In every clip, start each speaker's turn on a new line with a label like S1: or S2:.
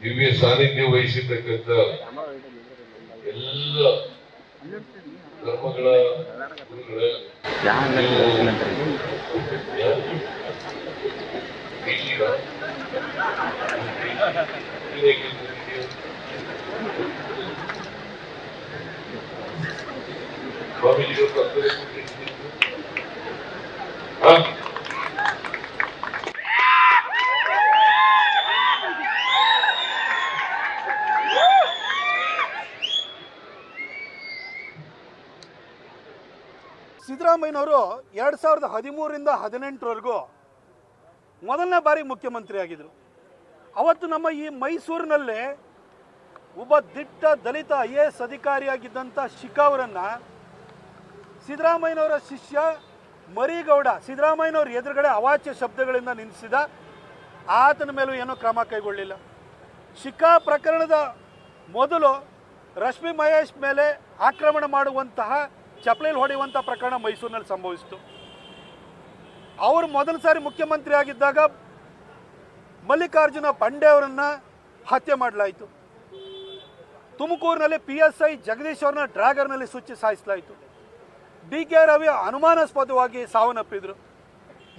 S1: ದಿವ್ಯ ಸಾನ್ನಿಧ್ಯ ವಹಿಸಿರ್ತಕ್ಕಂಥ ಎಲ್ಲ ಧರ್ಮಗಳ ಸ್ವಾಮೀಜಿಗಳು
S2: ಸಿದ್ದರಾಮಯ್ಯನವರು ಎರಡು ಸಾವಿರದ ಹದಿಮೂರರಿಂದ ಹದಿನೆಂಟರವರೆಗೂ ಮೊದಲನೇ ಬಾರಿ ಮುಖ್ಯಮಂತ್ರಿ ಆಗಿದ್ರು ಅವತ್ತು ನಮ್ಮ ಈ ಮೈಸೂರಿನಲ್ಲೇ ಒಬ್ಬ ದಿಟ್ಟ ದಲಿತ ಐ ಎ ಎಸ್ ಅಧಿಕಾರಿಯಾಗಿದ್ದಂಥ ಶಿಖಾವರನ್ನು ಸಿದ್ದರಾಮಯ್ಯನವರ ಶಿಷ್ಯ ಮರಿಗೌಡ, ಸಿದ್ದರಾಮಯ್ಯನವ್ರ ಎದುರುಗಡೆ ಅವಾಚ್ಯ ಶಬ್ದಗಳಿಂದ ನಿಲ್ಲಿಸಿದ ಆತನ ಮೇಲೂ ಏನೂ ಕ್ರಮ ಕೈಗೊಳ್ಳಿಲ್ಲ. ಶಿಖಾ ಪ್ರಕರಣದ ಮೊದಲು ರಶ್ಮಿ ಮಹೇಶ್ ಮೇಲೆ ಆಕ್ರಮಣ ಮಾಡುವಂತಹ ಚಪ್ಪಲಿಲ್ ಹೊಡೆಯುವಂಥ ಪ್ರಕರಣ ಮೈಸೂರಿನಲ್ಲಿ ಸಂಭವಿಸಿತು. ಅವರು ಮೊದಲ ಸಾರಿ ಮುಖ್ಯಮಂತ್ರಿ ಆಗಿದ್ದಾಗ ಮಲ್ಲಿಕಾರ್ಜುನ ಪಂಡೆ ಅವರನ್ನು ಹತ್ಯೆ ಮಾಡಲಾಯಿತು. ತುಮಕೂರಿನಲ್ಲಿ ಪಿ ಎಸ್ ಐ ಜಗದೀಶ್ ಅವರನ್ನ ಡ್ರಾಗರ್ನಲ್ಲಿ ಸುಚ್ಚಿ ಸಾಯಿಸಲಾಯಿತು. ಡಿ ಕೆ ರವಿ ಅನುಮಾನಾಸ್ಪದವಾಗಿ ಸಾವನ್ನಪ್ಪಿದ್ರು.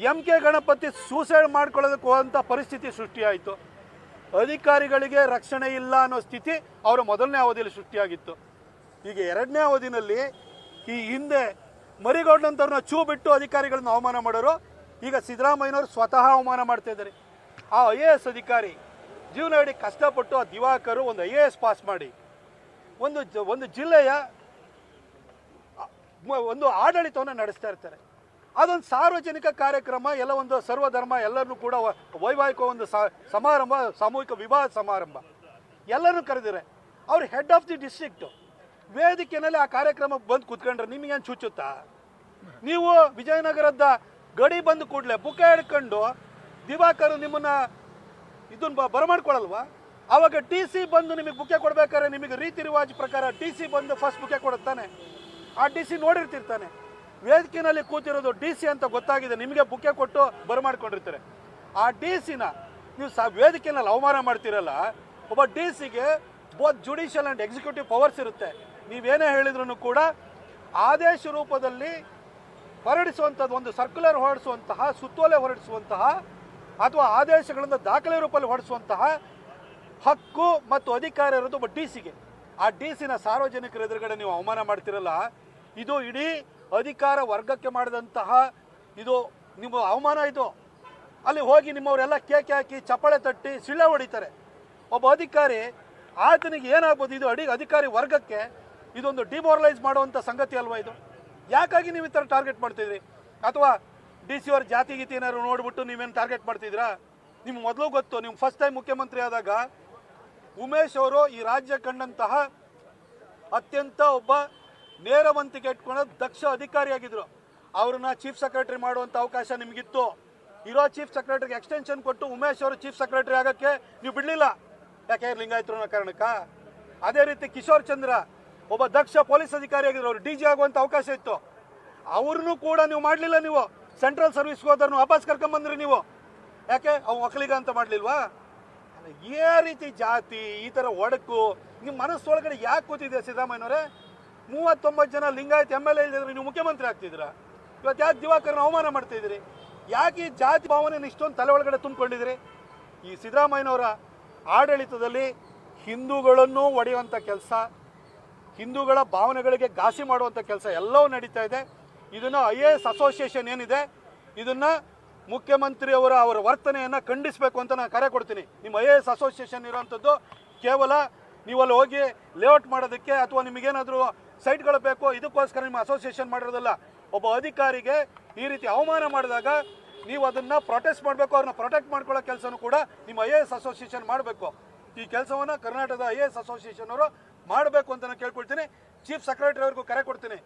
S2: ಎಂ ಕೆ ಗಣಪತಿ ಸೂಸೈಡ್ ಮಾಡ್ಕೊಳ್ಳೋದಕ್ಕೆ ಹೋದಂಥ ಪರಿಸ್ಥಿತಿ ಸೃಷ್ಟಿಯಾಯಿತು. ಅಧಿಕಾರಿಗಳಿಗೆ ರಕ್ಷಣೆ ಇಲ್ಲ ಅನ್ನೋ ಸ್ಥಿತಿ ಅವರ ಮೊದಲನೇ ಅವಧಿಯಲ್ಲಿ ಸೃಷ್ಟಿಯಾಗಿತ್ತು. ಈಗ ಎರಡನೇ ಅವಧಿನಲ್ಲಿ ಈ ಹಿಂದೆ ಮರಿಗೌಡನಂತವ್ರನ್ನ ಚೂ ಬಿಟ್ಟು ಅಧಿಕಾರಿಗಳನ್ನ ಅವಮಾನ ಮಾಡೋರು, ಈಗ ಸಿದ್ದರಾಮಯ್ಯನವರು ಸ್ವತಃ ಅವಮಾನ ಮಾಡ್ತಾ ಇದ್ದಾರೆ. ಆ ಐ ಎ ಎಸ್ ಅಧಿಕಾರಿ ಜೀವನ ಇಡೀ ಕಷ್ಟಪಟ್ಟು ಆ ದಿವಾಕರು ಒಂದು ಐ ಎ ಎಸ್ ಪಾಸ್ ಮಾಡಿ, ಒಂದು ಒಂದು ಜಿಲ್ಲೆಯ ಒಂದು ಆಡಳಿತವನ್ನು ನಡೆಸ್ತಾ ಇರ್ತಾರೆ. ಅದೊಂದು ಸಾರ್ವಜನಿಕ ಕಾರ್ಯಕ್ರಮ, ಎಲ್ಲ ಒಂದು ಸರ್ವಧರ್ಮ, ಎಲ್ಲರನ್ನೂ ಕೂಡ ವೈವಾಹಿಕ ಒಂದು ಸಮಾರಂಭ, ಸಾಮೂಹಿಕ ವಿವಾಹ ಸಮಾರಂಭ. ಎಲ್ಲರನ್ನೂ ಕರೆದಿದ್ದಾರೆ. ಅವ್ರು ಹೆಡ್ ಆಫ್ ದಿ ಡಿಸ್ಟ್ರಿಕ್ಟು ವೇದಿಕೆಯಲ್ಲಿ ಆ ಕಾರ್ಯಕ್ರಮಕ್ಕೆ ಬಂದು ಕೂತ್ಕೊಂಡ್ರೆ ನಿಮಗೇನು ಚುಚ್ಚುತ್ತಾ? ನೀವು ವಿಜಯನಗರದ ಗಡಿ ಬಂದು ಕೂಡಲೇ ಬುಕ್ಕ ಹಿಡ್ಕೊಂಡು ದಿವಾಕರ್ ನಿಮ್ಮನ್ನ ಇದನ್ನ ಬರಮಾಡ್ಕೊಳಲ್ವಾ? ಅವಾಗ ಟಿ ಸಿ ಬಂದು ನಿಮಗೆ ಬುಕ್ಕೆ ಕೊಡ್ಬೇಕಾದ್ರೆ ನಿಮಗೆ ರೀತಿ ರಿವಾಜ್ ಪ್ರಕಾರ ಟಿ ಸಿ ಬಂದು ಫಸ್ಟ್ ಬುಕ್ಕೆ ಕೊಡುತ್ತಾನೆ ಆ ಡಿ ಸಿ ನೋಡಿರ್ತಿರ್ತಾನೆ. ವೇದಿಕೆನಲ್ಲಿ ಕೂತಿರೋದು ಡಿ ಸಿ ಅಂತ ಗೊತ್ತಾಗಿದೆ, ನಿಮಗೆ ಬುಕ್ಕೆ ಕೊಟ್ಟು ಬರಮಾಡ್ಕೊಂಡಿರ್ತಾರೆ. ಆ ಡಿ ಸಿನ ನೀವು ಸಹ ವೇದಿಕೆನಲ್ಲಿ ಅವಮಾನ ಮಾಡ್ತಿರಲ್ಲ, ಒಬ್ಬ ಡಿ ಸಿಗೆ both judicial and executive powers ಇರುತ್ತೆ. ನೀವೇನೇ ಹೇಳಿದ್ರು ಕೂಡ ಆದೇಶ ರೂಪದಲ್ಲಿ ಹೊರಡಿಸುವಂಥದ್ದು ಒಂದು ಸರ್ಕ್ಯುಲರ್ ಹೊರಡಿಸುವಂತಹ, ಸುತ್ತೋಲೆ ಹೊರಡಿಸುವಂತಹ ಅಥವಾ ಆದೇಶಗಳಿಂದ ದಾಖಲೆ ರೂಪದಲ್ಲಿ ಹೊರಡಿಸುವಂತಹ ಹಕ್ಕು ಮತ್ತು ಅಧಿಕಾರ ಇರೋದು ಒಬ್ಬ ಡಿ ಸಿಗೆ ಆ ಡಿ ಸಿನ ಸಾರ್ವಜನಿಕರ ಎದುರುಗಡೆ ನೀವು ಅವಮಾನ ಮಾಡ್ತಿರಲ್ಲ, ಇದು ಇಡೀ ಅಧಿಕಾರ ವರ್ಗಕ್ಕೆ ಮಾಡಿದಂತಹ ಇದು ನಿಮ್ಮ ಅವಮಾನ ಇದು. ಅಲ್ಲಿ ಹೋಗಿ ನಿಮ್ಮವರೆಲ್ಲ ಕೇಕೆ ಹಾಕಿ, ಚಪ್ಪಾಳೆ ತಟ್ಟಿ, ಸಿಳ್ಳೆ ಹೊಡಿತಾರೆ. ಒಬ್ಬ ಅಧಿಕಾರಿ, ಆತನಿಗೆ ಏನಾಗ್ಬೋದು? ಇದು ಅಡಿ, ಅಧಿಕಾರಿ ವರ್ಗಕ್ಕೆ ಇದೊಂದು ಡಿಮೋರಲೈಸ್ ಮಾಡುವಂಥ ಸಂಗತಿ ಅಲ್ವಾ ಇದು? ಯಾಕಾಗಿ ನೀವು ಈ ಥರ ಟಾರ್ಗೆಟ್ ಮಾಡ್ತಿದ್ರಿ? ಅಥವಾ ಡಿ ಸಿ ಅವ್ರ ಜಾತಿ ಗೀತಿ ಏನಾದ್ರು ನೋಡ್ಬಿಟ್ಟು ನೀವೇನು ಟಾರ್ಗೆಟ್ ಮಾಡ್ತಿದ್ದೀರಾ ನಿಮ್ಗೆ ಮೊದಲು ಗೊತ್ತು ನೀವು ಫಸ್ಟ್ ಟೈಮ್ ಮುಖ್ಯಮಂತ್ರಿ ಆದಾಗ ಉಮೇಶ್ ಅವರು ಈ ರಾಜ್ಯ ಕಂಡಂತಹ ಅತ್ಯಂತ ಒಬ್ಬ ನೇರವಂತಿಕೆ ಇಟ್ಕೊಂಡ ದಕ್ಷ ಅಧಿಕಾರಿಯಾಗಿದ್ರು ಅವ್ರನ್ನ ಚೀಫ್ ಸೆಕ್ರೆಟರಿ ಮಾಡುವಂಥ ಅವಕಾಶ ನಿಮಗಿತ್ತು. ಇರೋ ಚೀಫ್ ಸೆಕ್ರೆಟರಿಗೆ ಎಕ್ಸ್ಟೆನ್ಷನ್ ಕೊಟ್ಟು ಉಮೇಶ್ ಅವರು ಚೀಫ್ ಸೆಕ್ರೆಟರಿ ಆಗಕ್ಕೆ ನೀವು ಬಿಡಲಿಲ್ಲ. ಯಾಕೆ, ಲಿಂಗಾಯತರು ಅನ್ನೋ ಕಾರಣಕ್ಕ? ಅದೇ ರೀತಿ ಕಿಶೋರ್ ಚಂದ್ರ ಒಬ್ಬ ದಕ್ಷ ಪೊಲೀಸ್ ಅಧಿಕಾರಿ ಆಗಿದ್ರು ಅವರು ಡಿ ಜಿ ಆಗುವಂಥ ಅವಕಾಶ ಇತ್ತು. ಅವ್ರನ್ನೂ ಕೂಡ ನೀವು ಮಾಡಲಿಲ್ಲ ನೀವು. ಸೆಂಟ್ರಲ್ ಸರ್ವಿಸ್ಗೆ ಹೋದ್ರು ವಾಪಸ್ ಕರ್ಕೊಂಬಂದ್ರಿ ನೀವು. ಯಾಕೆ? ಅವ್ ಒಕ್ಕಲಿಗ ಅಂತ ಮಾಡಲಿಲ್ವಾ? ಏ ರೀತಿ ಜಾತಿ, ಈ ಥರ ಒಡಕು ನಿಮ್ಮ ಮನಸ್ಸೊಳಗಡೆ ಯಾಕೆ ಕೂತಿದೆ ಸಿದ್ದರಾಮಯ್ಯನವರೇ? ಮೂವತ್ತೊಂಬತ್ತು ಜನ ಲಿಂಗಾಯತ್ ಎಂ ಎಲ್ ಎ ಇಲ್ದಿದ್ರೆ ನೀವು ಮುಖ್ಯಮಂತ್ರಿ ಆಗ್ತಿದ್ರ ಇವತ್ತು ಯಾಕೆ ದಿವಾಕರನ್ನ ಅವಮಾನ ಮಾಡ್ತಿದ್ದೀರಿ? ಯಾಕೆ ಈ ಜಾತಿ ಭಾವನೆಯನ್ನು ಇಷ್ಟೊಂದು ತಲೆ ಒಳಗಡೆ ತುಂಬಿಕೊಂಡಿದ್ದೀರಿ? ಈ ಸಿದ್ದರಾಮಯ್ಯನವರ ಆಡಳಿತದಲ್ಲಿ ಹಿಂದೂಗಳನ್ನು ಒಡೆಯುವಂಥ ಕೆಲಸ ಹಿಂದೂಗಳ ಭಾವನೆಗಳಿಗೆ ಘಾಸಿ ಮಾಡುವಂಥ ಕೆಲಸ ಎಲ್ಲವೂ ನಡೀತಾ ಇದೆ. ಇದನ್ನು ಐ ಎ ಎಸ್ ಅಸೋಸಿಯೇಷನ್ ಏನಿದೆ, ಇದನ್ನು ಮುಖ್ಯಮಂತ್ರಿಯವರ ಅವರ ವರ್ತನೆಯನ್ನು ಖಂಡಿಸಬೇಕು ಅಂತ ನಾನು ಕರೆ ಕೊಡ್ತೀನಿ. ನಿಮ್ಮ ಐ ಎ ಎಸ್ ಅಸೋಸಿಯೇಷನ್ ಇರೋವಂಥದ್ದು ಕೇವಲ ನೀವು ಅಲ್ಲಿ ಹೋಗಿ ಲೇಔಟ್ ಮಾಡೋದಕ್ಕೆ ಅಥವಾ ನಿಮಗೇನಾದರೂ ಸೈಟ್ಗಳು ಬೇಕು ಇದಕ್ಕೋಸ್ಕರ ನಿಮ್ಮ ಅಸೋಸಿಯೇಷನ್ ಮಾಡಿರೋದಲ್ಲ, ಒಬ್ಬ ಅಧಿಕಾರಿಗೆ ಈ ರೀತಿ ಅವಮಾನ ಮಾಡಿದಾಗ ನೀವು ಅದನ್ನು ಪ್ರೊಟೆಸ್ಟ್ ಮಾಡಬೇಕು, ಅವ್ರನ್ನ ಪ್ರೊಟೆಕ್ಟ್ ಮಾಡ್ಕೊಳ್ಳೋ ಕೆಲಸನೂ ಕೂಡ ನಿಮ್ಮ ಐ ಎ ಎಸ್ ಅಸೋಸಿಯೇಷನ್ ಮಾಡಬೇಕು. ಈ ಕೆಲಸವನ್ನು ಕರ್ನಾಟಕದ ಐ ಎ ಎಸ್ ಅಸೋಸಿಯೇಷನ್ ಅವರು ಮಾಡಬೇಕು ಅಂತ ನಾನು ಕೇಳ್ಕೊಳ್ತೀನಿ. ಚೀಫ್ ಸೆಕ್ರೆಟರಿ ಅವ್ರಿಗೂ ಕರೆ ಕೊಡ್ತೀನಿ.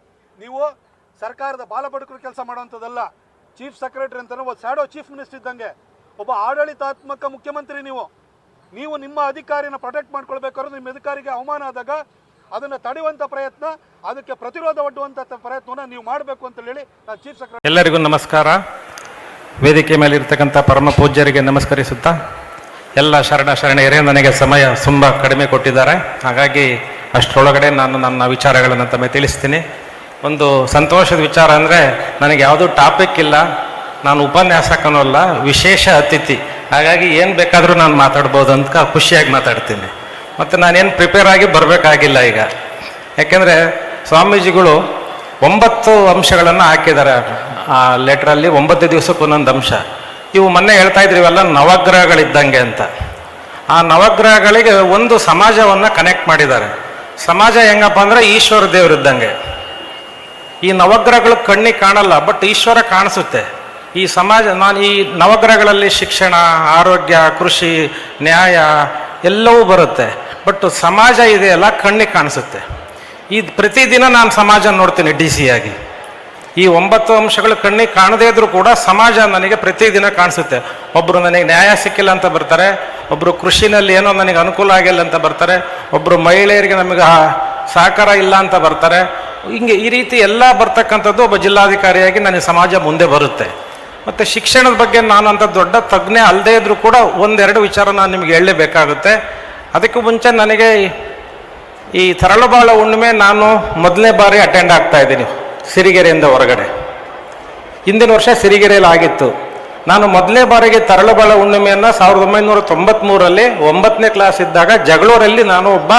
S2: ನೀವು ಸರ್ಕಾರದ ಬಾಲಬಡುಕರು ಕೆಲಸ ಮಾಡುವಂಥದ್ದಲ್ಲ ಚೀಫ್ ಸೆಕ್ರೆಟರಿ ಅಂತ ಒಂದು ಸ್ಯಾಡೋ ಚೀಫ್ ಮಿನಿಸ್ಟರ್ ಇದ್ದಂಗೆ, ಒಬ್ಬ ಆಡಳಿತಾತ್ಮಕ ಮುಖ್ಯಮಂತ್ರಿ ನೀವು. ನೀವು ನಿಮ್ಮ ಅಧಿಕಾರಿನ ಪ್ರೊಟೆಕ್ಟ್ ಮಾಡ್ಕೊಳ್ಬೇಕಾದ್ರೆ ನಿಮ್ಮ ಅಧಿಕಾರಿಗೆ ಅವಮಾನ ಆದಾಗ ಅದನ್ನು ತಡೆಯುವಂಥ ಪ್ರಯತ್ನ, ಅದಕ್ಕೆ ಪ್ರತಿರೋಧ ಒಡ್ಡುವಂಥ ಪ್ರಯತ್ನವನ್ನು ನೀವು ಮಾಡಬೇಕು ಅಂತ ಹೇಳಿ ನಾನು ಚೀಫ್ ಸೆಕ್ರೆಟರಿ
S3: ಎಲ್ಲರಿಗೂ ನಮಸ್ಕಾರ. ವೇದಿಕೆ ಮೇಲೆ ಇರ್ತಕ್ಕಂಥ ಪರಮ ಪೂಜ್ಯರಿಗೆ ನಮಸ್ಕರಿಸುತ್ತಾ, ಎಲ್ಲ ಶರಣ ಶರಣೆಯರೇ ನನಗೆ ಸಮಯ ತುಂಬ ಕಡಿಮೆ ಕೊಟ್ಟಿದ್ದಾರೆ. ಹಾಗಾಗಿ ಅಷ್ಟರೊಳಗಡೆ ನಾನು ನನ್ನ ವಿಚಾರಗಳನ್ನು ತಮ್ಮ ತಿಳಿಸ್ತೀನಿ. ಒಂದು ಸಂತೋಷದ ವಿಚಾರ ಅಂದರೆ ನನಗೆ ಯಾವುದೂ ಟಾಪಿಕ್ ಇಲ್ಲ, ನಾನು ಉಪನ್ಯಾಸಕನೂ ಅಲ್ಲ, ವಿಶೇಷ ಅತಿಥಿ. ಹಾಗಾಗಿ ಏನು ಬೇಕಾದರೂ ನಾನು ಮಾತಾಡ್ಬೋದು ಅಂತ ಖುಷಿಯಾಗಿ ಮಾತಾಡ್ತೀನಿ. ಮತ್ತು ನಾನೇನು ಪ್ರಿಪೇರ್ ಆಗಿ ಬರಬೇಕಾಗಿಲ್ಲ ಈಗ. ಯಾಕೆಂದರೆ ಸ್ವಾಮೀಜಿಗಳು ಒಂಬತ್ತು ಅಂಶಗಳನ್ನು ಹಾಕಿದ್ದಾರೆ. ಆ ಲೆಟ್ರಲ್ಲಿ ಒಂಬತ್ತು ದಿವಸಕ್ಕೆ ಒಂದೊಂದು ಅಂಶ. ಇವು ಮೊನ್ನೆ ಹೇಳ್ತಾ ಇದ್ರಿ ಇವೆಲ್ಲ ನವಗ್ರಹಗಳಿದ್ದಂಗೆ ಅಂತ. ಆ ನವಗ್ರಹಗಳಿಗೆ ಒಂದು ಸಮಾಜವನ್ನು ಕನೆಕ್ಟ್ ಮಾಡಿದ್ದಾರೆ. ಸಮಾಜ ಹೆಂಗಪ್ಪ ಅಂದ್ರೆ ಈಶ್ವರ ದೇವರಿದ್ದಂಗೆ ಈ ನವಗ್ರಹಗಳು ಕಣ್ಣಿಗೆ ಕಾಣಲ್ಲ ಬಟ್ ಈಶ್ವರ ಕಾಣಿಸುತ್ತೆ. ಈ ಸಮಾಜ, ನಾನು ಈ ನವಗ್ರಹಗಳಲ್ಲಿ ಶಿಕ್ಷಣ, ಆರೋಗ್ಯ, ಕೃಷಿ, ನ್ಯಾಯ ಎಲ್ಲವೂ ಬರುತ್ತೆ. ಬಟ್ ಸಮಾಜ ಇದೆಯಲ್ಲ ಕಣ್ಣಿಗೆ ಕಾಣಿಸುತ್ತೆ. ಈ ಪ್ರತಿದಿನ ನಾನು ಸಮಾಜ ನೋಡ್ತೀನಿ ಡಿ ಸಿ ಆಗಿ. ಈ ಒಂಬತ್ತು ಅಂಶಗಳು ಕಣ್ಣಿಗೆ ಕಾಣದೇ ಇದ್ರೂ ಕೂಡ ಸಮಾಜ ನನಗೆ ಪ್ರತಿದಿನ ಕಾಣಿಸುತ್ತೆ. ಒಬ್ಬರು ನನಗೆ ನ್ಯಾಯ ಸಿಕ್ಕಿಲ್ಲ ಅಂತ ಬರ್ತಾರೆ ಒಬ್ಬರು ಕೃಷಿನಲ್ಲಿ ಏನೋ ನನಗೆ ಅನುಕೂಲ ಆಗಿಲ್ಲ ಅಂತ ಬರ್ತಾರೆ ಒಬ್ಬರು ಮಹಿಳೆಯರಿಗೆ ನಮಗೆ ಸಹಕಾರ ಇಲ್ಲ ಅಂತ ಬರ್ತಾರೆ. ಹಿಂಗೆ ಈ ರೀತಿ ಎಲ್ಲ ಬರ್ತಕ್ಕಂಥದ್ದು ಒಬ್ಬ ಜಿಲ್ಲಾಧಿಕಾರಿಯಾಗಿ ನನಗೆ ಸಮಾಜ ಮುಂದೆ ಬರುತ್ತೆ. ಮತ್ತು ಶಿಕ್ಷಣದ ಬಗ್ಗೆ ನಾನು ಅಂತ ದೊಡ್ಡ ತಜ್ಞೆ ಅಲ್ಲದೇ ಇದ್ದರೂ ಕೂಡ ಒಂದೆರಡು ವಿಚಾರ ನಾನು ನಿಮಗೆ ಹೇಳಲೇಬೇಕಾಗುತ್ತೆ. ಅದಕ್ಕೂ ಮುಂಚೆ ನನಗೆ ಈ ತರಳಬಾಳ ಹುಣ್ಣಿಮೆ ನಾನು ಮೊದಲನೇ ಬಾರಿ ಅಟೆಂಡ್ ಆಗ್ತಾ ಇದ್ದೀನಿ. ಸಿರಿಗೆರೆಯಿಂದ ಹೊರಗಡೆ. ಹಿಂದಿನ ವರ್ಷ ಸಿರಿಗೆರೆಯಲ್ಲಿ ಆಗಿತ್ತು ನಾನು ಮೊದಲನೇ ಬಾರಿಗೆ ತರಳಬಾಳ ಹುಣ್ಣಿಮೆಯನ್ನು ಸಾವಿರದ ಒಂಬೈನೂರ ತೊಂಬತ್ತ್ಮೂರಲ್ಲಿ ಒಂಬತ್ತನೇ ಕ್ಲಾಸ್ ಇದ್ದಾಗ ಜಗಳೂರಲ್ಲಿ ನಾನು ಒಬ್ಬ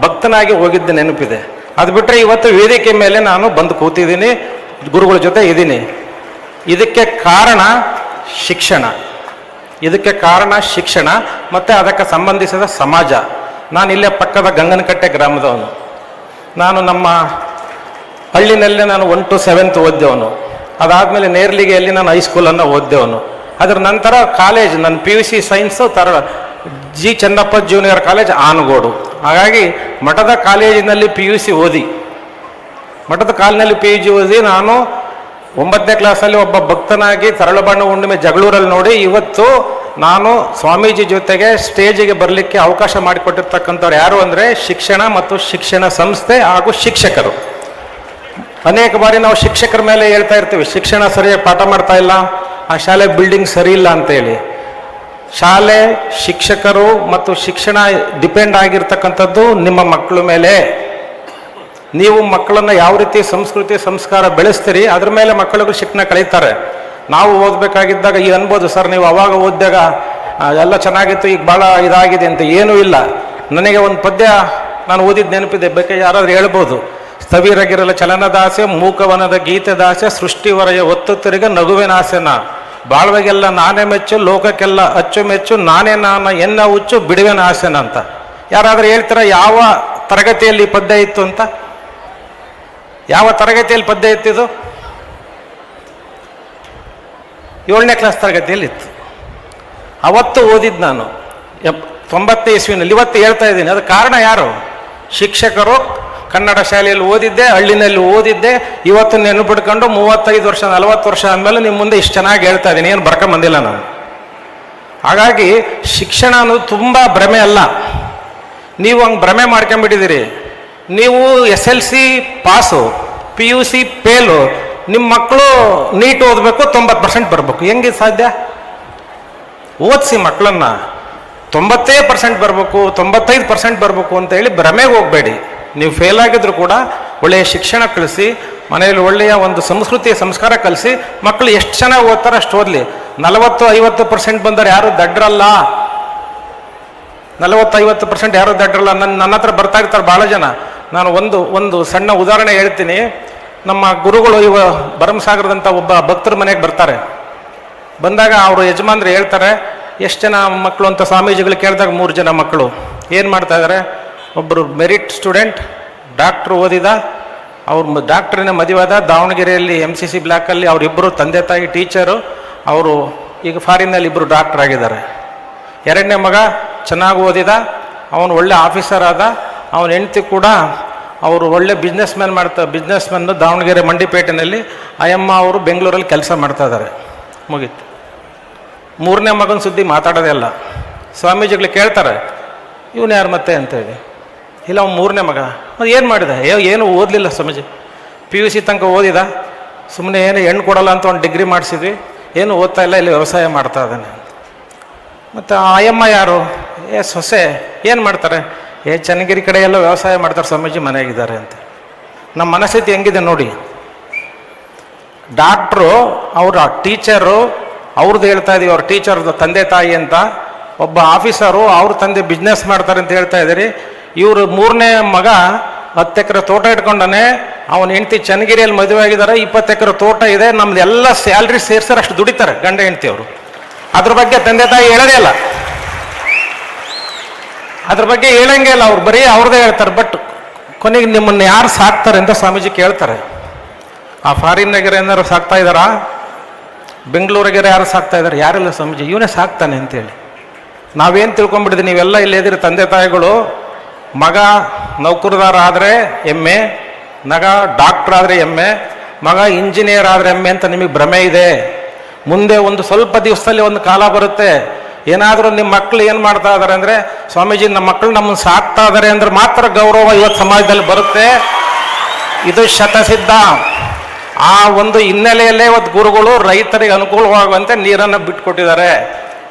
S3: ಭಕ್ತನಾಗಿ ಹೋಗಿದ್ದೆ ನೆನಪಿದೆ. ಅದು ಬಿಟ್ಟರೆ ಇವತ್ತು ವೇದಿಕೆ ಮೇಲೆ ನಾನು ಬಂದು ಕೂತಿದ್ದೀನಿ, ಗುರುಗಳ ಜೊತೆ ಇದ್ದೀನಿ. ಇದಕ್ಕೆ ಕಾರಣ ಶಿಕ್ಷಣ. ಇದಕ್ಕೆ ಕಾರಣ ಶಿಕ್ಷಣ ಮತ್ತು ಅದಕ್ಕೆ ಸಂಬಂಧಿಸಿದ ಸಮಾಜ. ನಾನು ಇಲ್ಲೇ ಪಕ್ಕದ ಗಂಗನಕಟ್ಟೆ ಗ್ರಾಮದವನು. ನಾನು ನಮ್ಮ ಹಳ್ಳಿನಲ್ಲೇ ನಾನು ಒನ್ ಟು ಸೆವೆಂತ್ ಓದ್ದೆವನು. ಅದಾದಮೇಲೆ ನೇರ್ಲಿಗೆಯಲ್ಲಿ ನಾನು ಹೈಸ್ಕೂಲನ್ನು ಓದ್ದೆವನು. ಅದರ ನಂತರ ಕಾಲೇಜ್ ನನ್ನ ಪಿ ಯು ಸಿ ಸೈನ್ಸು ತರ G Channappa junior college Anagodu. ಹಾಗಾಗಿ ಮಠದ ಕಾಲೇಜಿನಲ್ಲಿ ಪಿ ಯು ಸಿ ಓದಿ. ಮಠದ ಕಾಲಿನಲ್ಲಿ ಪಿ ಯು ಜಿ ಓದಿ ನಾನು ಒಂಬತ್ತನೇ ಕ್ಲಾಸಲ್ಲಿ ಒಬ್ಬ ಭಕ್ತನಾಗಿ ತರಳಬಣ್ಣ ಹುಣ್ಣಿಮೆ ಜಗಳೂರಲ್ಲಿ ನೋಡಿ ಇವತ್ತು ನಾನು ಸ್ವಾಮೀಜಿ ಜೊತೆಗೆ ಸ್ಟೇಜಿಗೆ ಬರಲಿಕ್ಕೆ ಅವಕಾಶ ಮಾಡಿಕೊಟ್ಟಿರ್ತಕ್ಕಂಥವ್ರು ಯಾರು ಅಂದರೆ ಶಿಕ್ಷಣ ಮತ್ತು ಶಿಕ್ಷಣ ಸಂಸ್ಥೆ ಹಾಗೂ ಶಿಕ್ಷಕರು. ಅನೇಕ ಬಾರಿ ನಾವು ಶಿಕ್ಷಕರ ಮೇಲೆ ಹೇಳ್ತಾ ಇರ್ತೀವಿ, ಶಿಕ್ಷಣ ಸರಿಯಾಗಿ ಪಾಠ ಮಾಡ್ತಾ ಇಲ್ಲ, ಆ ಶಾಲೆ ಬಿಲ್ಡಿಂಗ್ ಸರಿ ಇಲ್ಲ ಅಂತೇಳಿ ಶಾಲೆ ಶಿಕ್ಷಕರು ಮತ್ತು ಶಿಕ್ಷಣ ಡಿಪೆಂಡ್ ಆಗಿರ್ತಕ್ಕಂಥದ್ದು ನಿಮ್ಮ ಮಕ್ಕಳ ಮೇಲೆ. ನೀವು ಮಕ್ಕಳನ್ನ ಯಾವ ರೀತಿ ಸಂಸ್ಕೃತಿ, ಸಂಸ್ಕಾರ ಬೆಳೆಸ್ತೀರಿ, ಅದ್ರ ಮೇಲೆ ಮಕ್ಕಳಿಗೂ ಶಿಕ್ಷಣ ಕಳೀತಾರೆ. ನಾವು ಓದಬೇಕಾಗಿದ್ದಾಗ ಈ ಅನ್ಬೋದು, ಸರ್, ನೀವು ಅವಾಗ ಓದಿದಾಗ ಎಲ್ಲ ಚೆನ್ನಾಗಿತ್ತು, ಈಗ ಭಾಳ ಇದಾಗಿದೆ ಅಂತ. ಏನೂ ಇಲ್ಲ. ನನಗೆ ಒಂದು ಪದ್ಯ ನಾನು ಓದಿದ್ದು ನೆನಪಿದೆ, ಬೇಕಾದ್ರೆ ಯಾರಾದರೂ ಹೇಳ್ಬೋದು. ಸ್ಥವಿರಗಿರಲ ಚಲನದಾಸೆ ಮೂಕವನದ ಗೀತೆ ಸೃಷ್ಟಿವರಯ ಒತ್ತು ತಿರುಗ ನಗುವಿನಾಸೆನ ಬಾಳ್ವೆಗೆಲ್ಲ ನಾನೇ ಮೆಚ್ಚು, ಲೋಕಕ್ಕೆಲ್ಲ ಅಚ್ಚುಮೆಚ್ಚು ನಾನೇ ನಾನ ಎನ್ನ ಹುಚ್ಚು ಬಿಡುವೆನ ಆಸೆನ ಅಂತ ಯಾರಾದ್ರೂ ಹೇಳ್ತಾರ, ಯಾವ ತರಗತಿಯಲ್ಲಿ ಪದ್ಯ ಇತ್ತು ಅಂತ? ಯಾವ ತರಗತಿಯಲ್ಲಿ ಪದ್ಯ ಇತ್ತಿದು ಏಳನೇ ಕ್ಲಾಸ್ ತರಗತಿಯಲ್ಲಿ ಇತ್ತು. ಅವತ್ತು ಓದಿದ್ದು ನಾನು. ಎಪ್ ಇಸ್ವಿನಲ್ಲಿ, ಇವತ್ತು ಹೇಳ್ತಾ ಇದ್ದೀನಿ. ಅದು ಕಾರಣ ಯಾರು? ಶಿಕ್ಷಕರು ಕನ್ನಡ ಶಾಲೆಯಲ್ಲಿ ಓದಿದ್ದೆ, ಹಳ್ಳಿನಲ್ಲಿ ಓದಿದ್ದೆ. ಇವತ್ತು ನೆನಪಿಡ್ಕೊಂಡು ಮೂವತ್ತೈದು ವರ್ಷ, ನಲವತ್ತು ವರ್ಷ ಆದಮೇಲೆ ನಿಮ್ಮ ಮುಂದೆ ಇಷ್ಟು ಚೆನ್ನಾಗಿ ಹೇಳ್ತಾ ಇದ್ದೀನಿ ಏನು ಬರ್ಕೊಂಬಂದಿಲ್ಲ ನಾನು. ಹಾಗಾಗಿ ಶಿಕ್ಷಣ ಅನ್ನೋದು ತುಂಬ ಭ್ರಮೆ ಅಲ್ಲ. ನೀವು ಹಂಗೆ ಭ್ರಮೆ ಮಾಡ್ಕೊಂಬಿಟ್ಟಿದ್ದೀರಿ. ನೀವು S L C pass, P U C fail ನಿಮ್ಮ ಮಕ್ಕಳು ನೀಟ್ ಓದಬೇಕು, ತೊಂಬತ್ತು ಪರ್ಸೆಂಟ್ ಬರಬೇಕು. ಹೆಂಗೆ ಸಾಧ್ಯ? ಓದಿಸಿ ಮಕ್ಕಳನ್ನ ತೊಂಬತ್ತೇ ಪರ್ಸೆಂಟ್ ಬರಬೇಕು, ತೊಂಬತ್ತೈದು ಪರ್ಸೆಂಟ್ ಬರಬೇಕು ಅಂತ ಹೇಳಿ ಭ್ರಮೆಗೆ ಹೋಗಬೇಡಿ. ನೀವು ಫೇಲ್ ಆಗಿದ್ರು ಕೂಡ ಒಳ್ಳೆಯ ಶಿಕ್ಷಣ ಕಲಿಸಿ ಮನೆಯಲ್ಲಿ ಒಳ್ಳೆಯ ಒಂದು ಸಂಸ್ಕೃತಿಯ ಸಂಸ್ಕಾರ ಕಲಿಸಿ ಮಕ್ಕಳು ಎಷ್ಟು ಚೆನ್ನಾಗಿ ಓದ್ತಾರೆ ಅಷ್ಟು ಓದಲಿ. ನಲವತ್ತು, ಐವತ್ತು ಪರ್ಸೆಂಟ್ ಬಂದರೆ ಯಾರು ದಡ್ರಲ್ಲ? ನಲವತ್ತು, ಐವತ್ತು ಪರ್ಸೆಂಟ್ ಯಾರು ದಡ್ರಲ್ಲ? ನನ್ನ ನನ್ನ ಹತ್ರ ಬರ್ತಾ ಇರ್ತಾರೆ ಭಾಳ ಜನ. ನಾನು ಒಂದು ಒಂದು ಸಣ್ಣ ಉದಾಹರಣೆ ಹೇಳ್ತೀನಿ. ನಮ್ಮ ಗುರುಗಳು ಇವ ಭರಮಸಾಗರದಂಥ ಒಬ್ಬ ಭಕ್ತರ ಮನೆಗೆ ಬರ್ತಾರೆ. ಬಂದಾಗ ಅವರು ಯಜಮಾನ್ರು ಹೇಳ್ತಾರೆ, ಎಷ್ಟು ಜನ ಮಕ್ಕಳು ಅಂತ ಸ್ವಾಮೀಜಿಗಳು ಕೇಳಿದಾಗ ಮೂರು ಜನ ಮಕ್ಕಳು ಏನು ಮಾಡ್ತಾ ಇದ್ದಾರೆ ಒಬ್ಬರು ಮೆರಿಟ್ ಸ್ಟೂಡೆಂಟ್, ಡಾಕ್ಟ್ರು ಓದಿದ, ಅವ್ರ ಡಾಕ್ಟ್ರಿನ ಮದುವಾದ ದಾವಣಗೆರೆಯಲ್ಲಿ ಎಂ ಸಿ ಸಿ ಬ್ಲಾಕಲ್ಲಿ ಅವರಿಬ್ಬರು ತಂದೆ ತಾಯಿ ಟೀಚರು, ಅವರು ಈಗ ಫಾರಿನಲ್ಲಿ ಇಬ್ಬರು ಡಾಕ್ಟ್ರ್ ಆಗಿದ್ದಾರೆ. ಎರಡನೇ ಮಗ ಚೆನ್ನಾಗಿ ಓದಿದ, ಅವನು ಒಳ್ಳೆ ಆಫೀಸರ್ ಆದ, ಅವನ ಹೆಂಡತಿ ಕೂಡ ಅವರು ಒಳ್ಳೆ ಬಿಸ್ನೆಸ್ ಮ್ಯಾನ್ ಮಾಡ್ತಾ ಬಿಸ್ನೆಸ್ ಮ್ಯಾನ್ ದಾವಣಗೆರೆ ಮಂಡಿಪೇಟೆಯಲ್ಲಿ ಅಯ್ಯಮ್ಮ ಅವರು ಬೆಂಗಳೂರಲ್ಲಿ ಕೆಲಸ ಮಾಡ್ತಾ ಇದ್ದಾರೆ. ಮುಗೀತು. ಮೂರನೇ ಮಗನ ಸುದ್ದಿ ಮಾತಾಡೋದೇ ಇಲ್ಲ ಸ್ವಾಮೀಜಿಗಳು ಕೇಳ್ತಾರೆ, ಇವನು ಯಾರು ಮತ್ತೆ? ಅಂತೇಳಿ. ಇಲ್ಲ, ಅವ್ನು ಮೂರನೇ ಮಗ. ಅದು ಏನು ಮಾಡಿದ? ಏನು ಓದಲಿಲ್ಲ ಸ್ವಾಮೀಜಿ. ಪಿ ಯು ಸಿ ತನಕ ಓದಿದ. ಸುಮ್ಮನೆ ಏನು ಹೆಣ್ಣು ಕೊಡಲ್ಲ ಅಂತ ಒಂದು ಡಿಗ್ರಿ ಮಾಡಿಸಿದ್ವಿ. ಏನು ಓದ್ತಾ ಇಲ್ಲ, ಇಲ್ಲಿ ವ್ಯವಸಾಯ ಮಾಡ್ತಾ ಇದ್ದಾನೆ ಮತ್ತು ಆಯಮ್ಮ ಯಾರು? ಏ, ಸೊಸೆ. ಏನು ಮಾಡ್ತಾರೆ? ಏ, ಚನ್ನಗಿರಿ ಕಡೆ ಎಲ್ಲ ವ್ಯವಸಾಯ ಮಾಡ್ತಾರೆ ಸ್ವಾಮೀಜಿ, ಮನೆಯಾಗಿದ್ದಾರೆ ಅಂತ. ನಮ್ಮ ಮನಸ್ಥಿತಿ ಹೆಂಗಿದೆ ನೋಡಿ. ಡಾಕ್ಟ್ರು, ಅವರ ಟೀಚರು ಅವ್ರದ್ದು ಹೇಳ್ತಾ ಇದೀವಿ, ಅವ್ರ ಟೀಚರ್ದು ತಂದೆ ತಾಯಿ ಅಂತ. ಒಬ್ಬ ಆಫೀಸರು, ಅವ್ರ ತಂದೆ ಬಿಸ್ನೆಸ್ ಮಾಡ್ತಾರೆ ಅಂತ ಹೇಳ್ತಾ ಇದ್ದೀರಿ. ಇವರು ಮೂರನೇ ಮಗ, ಹತ್ತು ಎಕರೆ ತೋಟ ಇಟ್ಕೊಂಡಾನೆ, ಅವನ ಹೆಂಡತಿ ಚನ್ನಗಿರಿಯಲ್ಲಿ ಮದುವೆ ಆಗಿದ್ದಾರೆ ಇಪ್ಪತ್ತು ಎಕರೆ ತೋಟ ಇದೆ, ನಮ್ದು ಎಲ್ಲ ಸ್ಯಾಲ್ರಿ ಸೇರ್ಸರ್ ಅಷ್ಟು ದುಡಿತಾರೆ, ಗಂಡ ಹೆಂಡತಿ ಅವರು. ಅದ್ರ ಬಗ್ಗೆ ತಂದೆ ತಾಯಿ ಹೇಳೋದೇ ಇಲ್ಲ. ಅದ್ರ ಬಗ್ಗೆ ಹೇಳಂಗೆ ಇಲ್ಲ, ಅವ್ರು ಬರೀ ಅವ್ರದೇ ಹೇಳ್ತಾರೆ, ಬಟ್ ಕೊನೆಗೆ ನಿಮ್ಮನ್ನ ಯಾರು ಸಾಕ್ತಾರೆ ಅಂತ ಸ್ವಾಮೀಜಿ ಕೇಳ್ತಾರೆ. ಆ ಫಾರಿನ್ನಾಗಿರೋ ಏನಾರು ಸಾಕ್ತಾ ಇದ್ದಾರಾ? ಬೆಂಗಳೂರಿಗೆರೆ ಯಾರು ಸಾಕ್ತಾ ಇದ್ದಾರೆ? ಯಾರೆಲ್ಲ ಸ್ವಾಮೀಜಿ, ಇವನೇ ಸಾಕ್ತಾನೆ ಅಂತೇಳಿ. ನಾವೇನು ತಿಳ್ಕೊಂಬಿಡಿದ್ವಿ ನೀವೆಲ್ಲ ಇಲ್ಲಿ ತಂದೆ ತಾಯಿಗಳು. ಮಗ ನೌಕರದಾರ ಆದರೆ ಎಮ್ಮೆ ನಗ ಡಾಕ್ಟ್ರ್ ಆದರೆ ಎಮ್ಮೆ, ಮಗ ಇಂಜಿನಿಯರ್ ಆದರೆ ಎಮ್ಮೆ ಅಂತ ನಿಮಗೆ ಭ್ರಮೆ ಇದೆ. ಮುಂದೆ ಒಂದು ಸ್ವಲ್ಪ ದಿವಸದಲ್ಲಿ ಒಂದು ಕಾಲ ಬರುತ್ತೆ. ಏನಾದರೂ ನಿಮ್ಮ ಮಕ್ಕಳು ಏನು ಮಾಡ್ತಾ ಇದ್ದಾರೆ ಅಂದರೆ, ಸ್ವಾಮೀಜಿ ನಮ್ಮ ಮಕ್ಕಳು ನಮ್ಮನ್ನು ಸಾಕ್ತಾ ಇದ್ದಾರೆ ಅಂದ್ರೆ ಮಾತ್ರ ಗೌರವ ಇವತ್ತು ಸಮಾಜದಲ್ಲಿ ಬರುತ್ತೆ. ಇದು ಶತಸಿದ್ಧ. ಆ ಒಂದು ಹಿನ್ನೆಲೆಯಲ್ಲೇ ಇವತ್ತು ಗುರುಗಳು ರೈತರಿಗೆ ಅನುಕೂಲವಾಗುವಂತೆ ನೀರನ್ನು ಬಿಟ್ಕೊಟ್ಟಿದ್ದಾರೆ.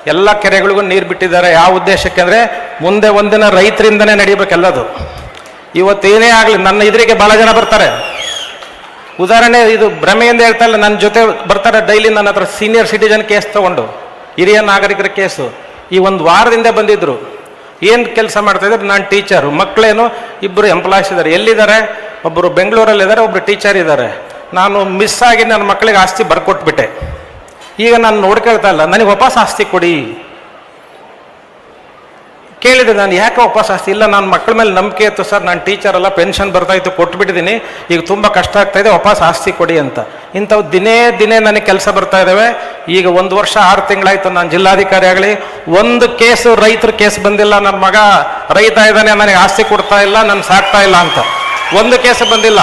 S3: ಎಲ್ಲ ಕೆರೆಗಳಿಗೂ ನೀರು ಬಿಟ್ಟಿದ್ದಾರೆ. ಯಾವ ಉದ್ದೇಶಕ್ಕೆ ಅಂದರೆ ಮುಂದೆ ಒಂದಿನ ರೈತರಿಂದನೇ ನಡಿಬೇಕೆಲ್ಲದು ಇವತ್ತೇನೇ ಆಗಲಿ, ನನ್ನ ಇದರಿಗೆ ಭಾಳ ಜನ ಬರ್ತಾರೆ. ಉದಾಹರಣೆ, ಇದು ಭ್ರಮೆಯಿಂದ ಹೇಳ್ತಾ ಇಲ್ಲ ನನ್ನ ಜೊತೆ ಬರ್ತಾರೆ ಡೈಲಿ ನನ್ನ ಹತ್ರ ಸೀನಿಯರ್ ಸಿಟಿಜನ್ ಕೇಸ್ ತೊಗೊಂಡು. ಹಿರಿಯ ನಾಗರಿಕರ ಕೇಸು. ಈ ಒಂದು ವಾರದಿಂದ ಬಂದಿದ್ದರು ಏನು ಕೆಲಸ ಮಾಡ್ತಾ ಇದ್ದಾರೆ? ನಾನು ಟೀಚರು ಮಕ್ಕಳೇನು ಇಬ್ಬರು ಎಂಪ್ಲಾಯ್ಸ್ ಇದ್ದಾರೆ. ಎಲ್ಲಿದ್ದಾರೆ? ಒಬ್ಬರು ಬೆಂಗಳೂರಲ್ಲಿದ್ದಾರೆ ಒಬ್ಬರು ಟೀಚರ್ ಇದ್ದಾರೆ. ನಾನು ಮಿಸ್ ಆಗಿ ನನ್ನ ಮಕ್ಕಳಿಗೆ ಆಸ್ತಿ ಬರ್ಕೊಟ್ಬಿಟ್ಟೆ. ಈಗ ನಾನು ನೋಡ್ಕೊಳ್ತಾ ಇಲ್ಲ. ನನಗೆ ವಾಪಸ್ ಆಸ್ತಿ ಕೊಡಿ. ಕೇಳಿದೆ ನಾನು, ಯಾಕೆ ವಾಪಸ್ ಆಸ್ತಿ? ಇಲ್ಲ, ನಾನು ಮಕ್ಕಳ ಮೇಲೆ ನಂಬಿಕೆ ಇತ್ತು ಸರ್. ನಾನು ಟೀಚರ್ ಅಲ್ಲ ಪೆನ್ಷನ್ ಬರ್ತಾ ಇತ್ತು, ಕೊಟ್ಬಿಟ್ಟಿದ್ದೀನಿ. ಈಗ ತುಂಬ ಕಷ್ಟ ಆಗ್ತಾ ಇದೆ, ವಾಪಸ್ ಆಸ್ತಿ ಕೊಡಿ ಅಂತ. ಇಂಥವು ದಿನೇ ದಿನೇ ನನಗೆ ಕೆಲಸ ಬರ್ತಾ ಇದ್ದಾವೆ. ಈಗ ಒಂದು ವರ್ಷ, ಆರು ತಿಂಗಳಾಯ್ತು, ನಾನು ಜಿಲ್ಲಾಧಿಕಾರಿ ಆಗಲಿ. ಒಂದು ಕೇಸು, ರೈತರ ಕೇಸ್ ಬಂದಿಲ್ಲ, ನನ್ನ ಮಗ ರೈತ ಇದ್ದಾನೆ, ನನಗೆ ಆಸ್ತಿ ಕೊಡ್ತಾ ಇಲ್ಲ, ನಾನು ಸಾಕ್ತಾ ಇಲ್ಲ ಅಂತ. ಒಂದು ಕೇಸು ಬಂದಿಲ್ಲ.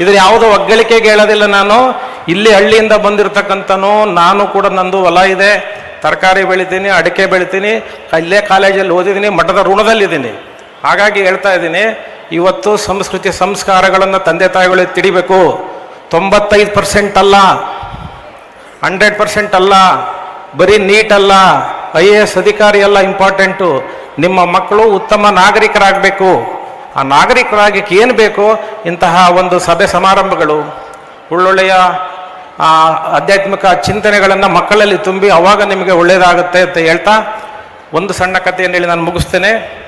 S3: ಇದರ ಯಾವುದೋ ಒಗ್ಗಳಿಕೆಗೆ ಹೇಳೋದಿಲ್ಲ ನಾನು. ಇಲ್ಲಿ ಹಳ್ಳಿಯಿಂದ ಬಂದಿರತಕ್ಕಂಥನು, ನಾನು ಕೂಡ ನಂದು ಹೊಲ ಇದೆ, ತರಕಾರಿ ಬೆಳಿತೀನಿ, ಅಡಿಕೆ ಬೆಳಿತೀನಿ, ಅಲ್ಲೇ ಕಾಲೇಜಲ್ಲಿ ಓದಿದ್ದೀನಿ, ಮಠದ ಋಣದಲ್ಲಿದ್ದೀನಿ. ಹಾಗಾಗಿ ಹೇಳ್ತಾ ಇದ್ದೀನಿ, ಇವತ್ತು ಸಂಸ್ಕೃತಿ ಸಂಸ್ಕಾರಗಳನ್ನು ತಂದೆ ತಾಯಿಗಳಿಗೆ ತಿಡಿಬೇಕು ತೊಂಬತ್ತೈದು ಪರ್ಸೆಂಟ್ ಅಲ್ಲ, ಹಂಡ್ರೆಡ್ ಪರ್ಸೆಂಟ್ ಅಲ್ಲ, ಬರೀ ನೀಟ್ ಅಲ್ಲ, ಐ ಎ ಎಸ್ ಅಧಿಕಾರಿ ಅಲ್ಲ ಇಂಪಾರ್ಟೆಂಟು. ನಿಮ್ಮ ಮಕ್ಕಳು ಉತ್ತಮ ನಾಗರಿಕರಾಗಬೇಕು. ಆ ನಾಗರಿಕರಾಗಿ ಏನು ಬೇಕು? ಇಂತಹ ಒಂದು ಸಭೆ ಸಮಾರಂಭಗಳು. ಒಳ್ಳೊಳ್ಳೆಯ ಆ, ಆಧ್ಯಾತ್ಮಿಕ ಚಿಂತನೆಗಳನ್ನು ಮಕ್ಕಳಲ್ಲಿ ತುಂಬಿ ಅವಾಗ ನಿಮಗೆ ಒಳ್ಳೆಯದಾಗುತ್ತೆ ಅಂತ ಹೇಳ್ತಾ ಒಂದು ಸಣ್ಣ ಕಥೆಯನ್ನು ಹೇಳಿ ನಾನು ಮುಗಿಸ್ತೇನೆ.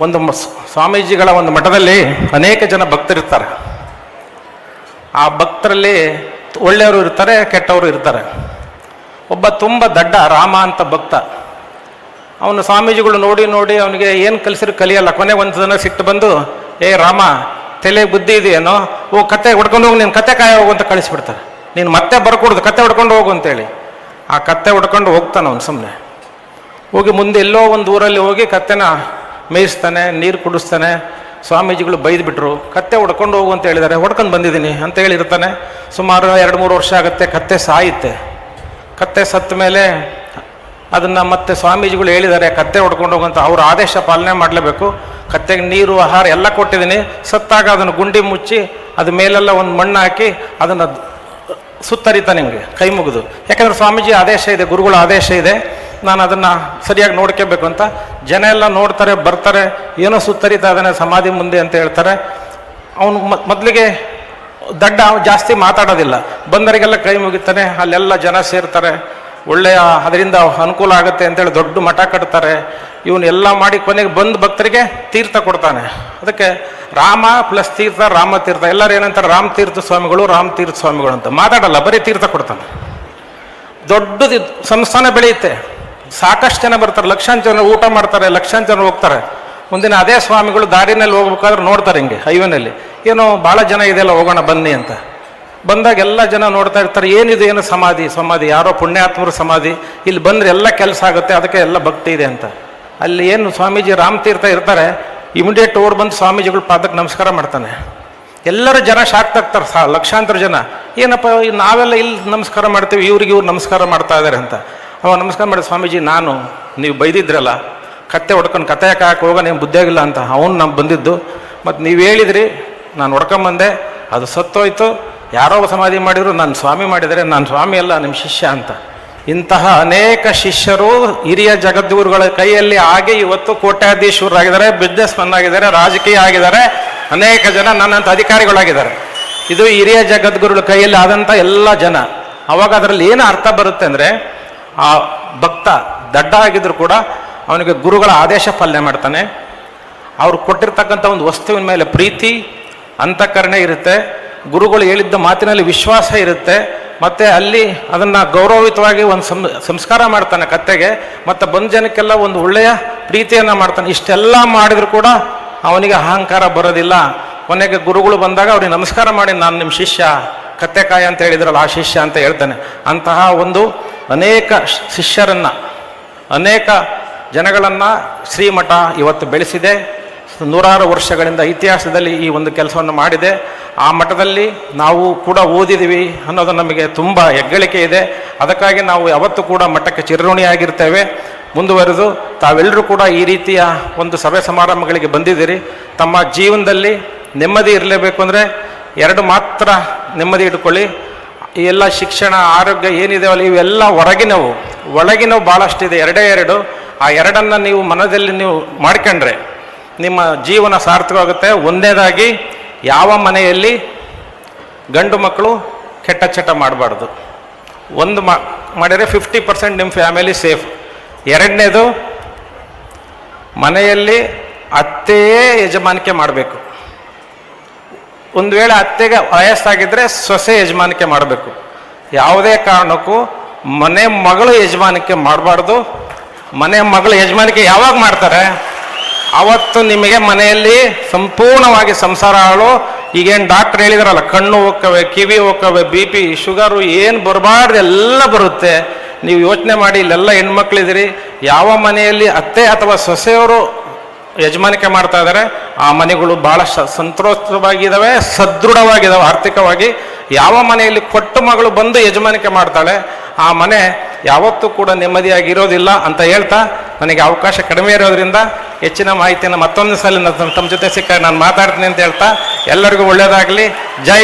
S3: ಒಂದು ಸ್ವಾಮೀಜಿಗಳ ಒಂದು ಮಠದಲ್ಲಿ ಅನೇಕ ಜನ ಭಕ್ತರಿರ್ತಾರೆ. ಆ ಭಕ್ತರಲ್ಲಿ ಒಳ್ಳೆಯವರು ಇರ್ತಾರೆ ಕೆಟ್ಟವರು ಇರ್ತಾರೆ. ಒಬ್ಬ ತುಂಬ ದಡ್ಡ ರಾಮ ಅಂತ ಭಕ್ತ. ಅವನು ಸ್ವಾಮೀಜಿಗಳು ನೋಡಿ ನೋಡಿ ಅವನಿಗೆ ಏನು ಕಲಿಸಿರು ಕಲಿಯಲ್ಲ. ಕೊನೆ ಒಂದು ದಿನ ಸಿಟ್ಟು ಬಂದು ಏ ರಾಮ ತಲೆ ಬುದ್ಧಿ ಇದೆಯೇನೋ? ಓ ಕತೆ ಹೊಡ್ಕೊಂಡು ಹೋಗಿ, ನೀನು ಕತೆ ಕಾಯ ಹೋಗು ಅಂತ ಕಳಿಸ್ಬಿಡ್ತಾರೆ. ನೀನು ಮತ್ತೆ ಬರ್ಕೊಡ್ದು ಕತೆ ಹೊಡ್ಕೊಂಡು ಹೋಗು ಅಂತೇಳಿ. ಆ ಕತ್ತೆ ಹೊಡ್ಕೊಂಡು ಹೋಗ್ತಾನೆ ಅವನು ಸುಮ್ಮನೆ ಹೋಗಿ ಮುಂದೆ ಎಲ್ಲೋ ಒಂದು ಊರಲ್ಲಿ ಹೋಗಿ ಕತ್ತೆನ ಮೇಯಿಸ್ತಾನೆ, ನೀರು ಕುಡಿಸ್ತಾನೆ, ಸ್ವಾಮೀಜಿಗಳು ಬೈದ್ಬಿಟ್ರು. ಕತ್ತೆ ಹೊಡ್ಕೊಂಡು ಹೋಗು ಅಂತ ಹೇಳಿದ್ದಾರೆ, ಹೊಡ್ಕೊಂಡು ಬಂದಿದ್ದೀನಿ ಅಂತ ಹೇಳಿರ್ತಾನೆ ಸುಮಾರು ಎರಡು ಮೂರು ವರ್ಷ ಆಗುತ್ತೆ, ಕತ್ತೆ ಸಾಯುತ್ತೆ. ಕತ್ತೆ ಸತ್ತ ಮೇಲೆ ಅದನ್ನು ಮತ್ತೆ ಸ್ವಾಮೀಜಿಗಳು ಹೇಳಿದ್ದಾರೆ, ಕತ್ತೆ ಹೊಡ್ಕೊಂಡು ಹೋಗಂತ ಅವ್ರ ಆದೇಶ ಪಾಲನೆ ಮಾಡಲೇಬೇಕು. ಕತ್ತೆಗೆ ನೀರು, ಆಹಾರ ಎಲ್ಲ ಕೊಟ್ಟಿದ್ದೀನಿ. ಸತ್ತಾಗ ಅದನ್ನು ಗುಂಡಿ ಮುಚ್ಚಿ ಅದ ಮೇಲೆಲ್ಲ ಒಂದು ಮಣ್ಣು ಹಾಕಿ ಅದನ್ನು ಸುತ್ತರಿತ ನಿಮಗೆ, ಕೈ ಮುಗಿದು. ಯಾಕಂದ್ರೆ ಸ್ವಾಮೀಜಿ ಆದೇಶ ಇದೆ, ಗುರುಗಳ ಆದೇಶ ಇದೆ. ನಾನು ಅದನ್ನು ಸರಿಯಾಗಿ ನೋಡ್ಕೋಬೇಕು ಅಂತ. ಜನ ಎಲ್ಲ ನೋಡ್ತಾರೆ, ಬರ್ತಾರೆ, ಏನೋ ಸುತ್ತರಿತ ಇದ್ದಾನೆ ಸಮಾಧಿ ಮುಂದೆ ಅಂತ ಹೇಳ್ತಾರೆ. ಅವನು ಮೊದಲಿಗೆ ದಡ್ಡ ಜಾಸ್ತಿ ಮಾತಾಡೋದಿಲ್ಲ. ಬಂದರಿಗೆಲ್ಲ ಕೈ ಮುಗಿತಾನೆ, ಅಲ್ಲೆಲ್ಲ ಜನ ಸೇರ್ತಾರೆ. ಒಳ್ಳೆಯ ಅದರಿಂದ ಅನುಕೂಲ ಆಗುತ್ತೆ ಅಂತೇಳಿ ದೊಡ್ಡ ಮಠ ಕಟ್ತಾರೆ. ಇವನ್ನೆಲ್ಲ ಮಾಡಿ ಕೊನೆಗೆ ಬಂದು ಭಕ್ತರಿಗೆ ತೀರ್ಥ ಕೊಡ್ತಾನೆ. ಅದಕ್ಕೆ ರಾಮ ಪ್ಲಸ್ ತೀರ್ಥ, ರಾಮ ತೀರ್ಥ, ಎಲ್ಲರೂ ಏನಂತಾರೆ, ರಾಮ ತೀರ್ಥ ಸ್ವಾಮಿಗಳು, ರಾಮ ತೀರ್ಥ ಸ್ವಾಮಿಗಳು ಅಂತ ಮಾತಾಡಲ್ಲ, ಬರೀ ತೀರ್ಥ ಕೊಡ್ತಾನೆ. ದೊಡ್ಡದು ಸಂಸ್ಥಾನ ಬೆಳೆಯುತ್ತೆ. ಸಾಕಷ್ಟು ಜನ ಬರ್ತಾರೆ ಲಕ್ಷಾಂತ ಜನ ಊಟ ಮಾಡ್ತಾರೆ ಲಕ್ಷಾಂತ ಜನ ಹೋಗ್ತಾರೆ. ಮುಂದಿನ ಅದೇ ಸ್ವಾಮಿಗಳು ದಾರಿನಲ್ಲಿ ಹೋಗ್ಬೇಕಾದ್ರೆ ನೋಡ್ತಾರೆ ಹಿಂಗೆ, ಹೈವೇನಲ್ಲಿ. ಏನೋ ಭಾಳ ಜನ ಇದೆಯಲ್ಲ, ಹೋಗೋಣ ಬನ್ನಿ ಅಂತ. ಬಂದಾಗ ಎಲ್ಲ ಜನ ನೋಡ್ತಾ ಇರ್ತಾರೆ, ಏನಿದೆ, ಏನು ಸಮಾಧಿ? ಸಮಾಧಿ, ಯಾರೋ ಪುಣ್ಯಾತ್ಮರ ಸಮಾಧಿ. ಇಲ್ಲಿ ಬಂದರೆ ಎಲ್ಲ ಕೆಲಸ ಆಗುತ್ತೆ, ಅದಕ್ಕೆ ಎಲ್ಲ ಭಕ್ತಿ ಇದೆ ಅಂತ. ಅಲ್ಲಿ ಏನು ಸ್ವಾಮೀಜಿ ರಾಮತೀರ್ಥ ಇರ್ತಾರೆ ಇಮಿಡಿಯೇಟ್ ಓಡ್ ಬಂದು ಸ್ವಾಮೀಜಿಗಳ ಪಾದಕ್ಕೆ ನಮಸ್ಕಾರ ಮಾಡ್ತಾನೆ. ಎಲ್ಲರೂ ಜನ ಶಾಕ್ ಆಗ್ತಾರೆ ಸಹ ಲಕ್ಷಾಂತರ ಜನ. ಏನಪ್ಪ ನಾವೆಲ್ಲ ಇಲ್ಲಿ ನಮಸ್ಕಾರ ಮಾಡ್ತೀವಿ, ಇವ್ರಿಗೆ ಇವ್ರು ನಮಸ್ಕಾರ ಮಾಡ್ತಾ ಇದ್ದಾರೆ ಅಂತ. ಅವ ನಮಸ್ಕಾರ ಮಾಡಿ, ಸ್ವಾಮೀಜಿ, ನಾನು, ನೀವು ಬೈದಿದ್ರಲ್ಲ, ಕತ್ತೆ ಹೊಡ್ಕೊಂಡು ಕತೆ ಯಾಕೆ ಹಾಕಿ ಹೋಗೋ ನೀವು ಬುದ್ಧಿಯಾಗಿಲ್ಲ ಅಂತ. ಅವನು ನಮ್ಗೆ ಬಂದಿದ್ದು. ಮತ್ತು ನೀವು ಹೇಳಿದ್ರಿ, ನಾನು ಹೊಡ್ಕೊಂಬಂದೆ, ಅದು ಸತ್ತೋಯ್ತು. ಯಾರೋ ಸಮಾಧಿ ಮಾಡಿದ್ರು, ನಾನು ಸ್ವಾಮಿ ಮಾಡಿದರೆ ನಾನು ಸ್ವಾಮಿ ಅಲ್ಲ ನಿಮ್ಮ ಶಿಷ್ಯ ಅಂತ. ಇಂತಹ ಅನೇಕ ಶಿಷ್ಯರು ಹಿರಿಯ ಜಗದ್ಗುರುಗಳ ಕೈಯಲ್ಲಿ ಆಗಿ ಇವತ್ತು ಕೋಟ್ಯಾಧೀಶರಾಗಿದ್ದಾರೆ ಬಿಸ್ನೆಸ್ ಮನ್ ಆಗಿದ್ದಾರೆ, ರಾಜಕೀಯ ಆಗಿದ್ದಾರೆ, ಅನೇಕ ಜನ ನನ್ನಂಥ ಅಧಿಕಾರಿಗಳಾಗಿದ್ದಾರೆ. ಇದು ಹಿರಿಯ ಜಗದ್ಗುರುಗಳ ಕೈಯಲ್ಲಿ ಆದಂಥ ಎಲ್ಲ ಜನ. ಅವಾಗ ಅದರಲ್ಲಿ ಏನು ಅರ್ಥ ಬರುತ್ತೆ ಅಂದರೆ, ಆ ಭಕ್ತ ದಡ್ಡ ಆಗಿದ್ರು ಕೂಡ ಅವನಿಗೆ ಗುರುಗಳ ಆದೇಶ ಪಾಲನೆ ಮಾಡ್ತಾನೆ. ಅವರು ಕೊಟ್ಟಿರ್ತಕ್ಕಂಥ ಒಂದು ವಸ್ತುವಿನ ಮೇಲೆ ಪ್ರೀತಿ, ಅಂತಃಕರಣೆ ಇರುತ್ತೆ. ಗುರುಗಳು ಹೇಳಿದ್ದ ಮಾತಿನಲ್ಲಿ ವಿಶ್ವಾಸ ಇರುತ್ತೆ, ಮತ್ತೆ ಅಲ್ಲಿ ಅದನ್ನು ಗೌರವಯುತವಾಗಿ ಒಂದು ಸಂಸ್ಕಾರ ಮಾಡ್ತಾನೆ ಕತ್ತೆಗೆ, ಮತ್ತು ಬಂದ ಜನಕ್ಕೆಲ್ಲ ಒಂದು ಒಳ್ಳೆಯ ಪ್ರೀತಿಯನ್ನು ಮಾಡ್ತಾನೆ. ಇಷ್ಟೆಲ್ಲ ಮಾಡಿದರೂ ಕೂಡ ಅವನಿಗೆ ಅಹಂಕಾರ ಬರೋದಿಲ್ಲ. ಕೊನೆಗೆ ಗುರುಗಳು ಬಂದಾಗ ಅವ್ರಿಗೆ ನಮಸ್ಕಾರ ಮಾಡಿ, ನಾನು ನಿಮ್ಮ ಶಿಷ್ಯ, ಕತ್ತೆಕಾಯಿ ಅಂತ ಹೇಳಿದ್ರಲ್ಲ, ಆ ಶಿಷ್ಯ ಅಂತ ಹೇಳ್ತಾನೆ. ಅಂತಹ ಒಂದು ಅನೇಕ ಶಿಷ್ಯರನ್ನು, ಅನೇಕ ಜನಗಳನ್ನು ಶ್ರೀಮಠ ಇವತ್ತು ಬೆಳೆಸಿದೆ. ನೂರಾರು ವರ್ಷಗಳಿಂದ ಇತಿಹಾಸದಲ್ಲಿ ಈ ಒಂದು ಕೆಲಸವನ್ನು ಮಾಡಿದೆ. ಆ ಮಠದಲ್ಲಿ ನಾವು ಕೂಡ ಓದಿದ್ದೀವಿ ಅನ್ನೋದು ನಮಗೆ ತುಂಬ ಹೆಗ್ಗಳಿಕೆ ಇದೆ. ಅದಕ್ಕಾಗಿ ನಾವು ಯಾವತ್ತೂ ಕೂಡ ಮಠಕ್ಕೆ ಚಿರಋಣಿಯಾಗಿರ್ತೇವೆ. ಮುಂದುವರೆದು ತಾವೆಲ್ಲರೂ ಕೂಡ ಈ ರೀತಿಯ ಒಂದು ಸಭೆ ಸಮಾರಂಭಗಳಿಗೆ ಬಂದಿದ್ದೀರಿ. ತಮ್ಮ ಜೀವನದಲ್ಲಿ ನೆಮ್ಮದಿ ಇರಲೇಬೇಕು ಅಂದರೆ ಎರಡು ಮಾತ್ರ ನೆಮ್ಮದಿ ಇಟ್ಕೊಳ್ಳಿ. ಈ ಎಲ್ಲ ಶಿಕ್ಷಣ, ಆರೋಗ್ಯ ಏನಿದೆವಲ್ಲ ಇವೆಲ್ಲ ಹೊರಗಿನವು, ಒಳಗಿನವು ಭಾಳಷ್ಟಿದೆ ಎರಡೇ ಎರಡು. ಆ ಎರಡನ್ನು ನೀವು ಮನದಲ್ಲಿ ನೀವು ಮಾಡ್ಕೊಂಡ್ರೆ ನಿಮ್ಮ ಜೀವನ ಸಾರ್ಥಕವಾಗುತ್ತೆ. ಒಂದನೇದಾಗಿ ಯಾವ ಮನೆಯಲ್ಲಿ ಗಂಡು ಮಕ್ಕಳು ಕೆಟ್ಟ ಚಟ ಮಾಡಬಾರ್ದು? ಒಂದು ಮಾಡಿದರೆ ಫಿಫ್ಟಿ ಪರ್ಸೆಂಟ್ ನಿಮ್ಮ ಫ್ಯಾಮಿಲಿ ಸೇಫ್ ಎರಡನೇದು, ಮನೆಯಲ್ಲಿ ಅತ್ತೆಯೇ ಯಜಮಾನಿಕೆ ಮಾಡಬೇಕು. ಒಂದು ವೇಳೆ ಅತ್ತೆಗೆ ವಯಸ್ಸಾಗಿದ್ದರೆ ಸೊಸೆ ಯಜಮಾನಿಕೆ ಮಾಡಬೇಕು. ಯಾವುದೇ ಕಾರಣಕ್ಕೂ ಮನೆ ಮಗಳು ಯಜಮಾನಿಕೆ ಮಾಡಬಾರ್ದು. ಮನೆ ಮಗಳು ಯಜಮಾನಿಕೆ ಯಾವಾಗ ಮಾಡ್ತಾರೆ? ಅವತ್ತು ನಿಮಗೆ ಮನೆಯಲ್ಲಿ ಸಂಪೂರ್ಣವಾಗಿ ಸಂಸಾರ ಹಾಳು ಈಗೇನು ಡಾಕ್ಟರ್ ಹೇಳಿದಾರಲ್ಲ, ಕಣ್ಣು ಹೋಗ್ತವೆ, ಕಿವಿ ಹೋಗ್ತವೆ ಬಿ ಪಿ ಶುಗರು ಏನು ಬರಬಾರ್ದು, ಎಲ್ಲ ಬರುತ್ತೆ. ನೀವು ಯೋಚನೆ ಮಾಡಿ, ಇಲ್ಲೆಲ್ಲ ಹೆಣ್ಮಕ್ಳಿದಿರಿ ಯಾವ ಮನೆಯಲ್ಲಿ ಅತ್ತೆ ಅಥವಾ ಸೊಸೆಯವರು ಯಜಮಾನಿಕೆ ಮಾಡ್ತಾ ಇದ್ದಾರೆ, ಆ ಮನೆಗಳು ಸ- ಸಂತೋಷವಾಗಿದ್ದಾವೆ ಸದೃಢವಾಗಿದ್ದಾವೆ ಆರ್ಥಿಕವಾಗಿ. ಯಾವ ಮನೆಯಲ್ಲಿ ಕೊಟ್ಟು ಮಗಳು ಬಂದು ಯಜಮಾನಿಕೆ ಮಾಡ್ತಾಳೆ ಆ ಮನೆ ಯಾವತ್ತೂ ಕೂಡ ನೆಮ್ಮದಿಯಾಗಿರೋದಿಲ್ಲ ಅಂತ ಹೇಳ್ತಾ ನನಗೆ ಅವಕಾಶ ಕಡಿಮೆ ಇರೋದ್ರಿಂದ ಹೆಚ್ಚಿನ ಮಾಹಿತಿಯನ್ನು ಮತ್ತೊಂದು ಸಲ ತಮ್ಮ ಜೊತೆ ಸಿಕ್ಕ ನಾನು ಮಾತಾಡ್ತೀನಿ ಅಂತ ಹೇಳ್ತಾ ಎಲ್ಲರಿಗೂ ಒಳ್ಳೆಯದಾಗಲಿ ಜೈ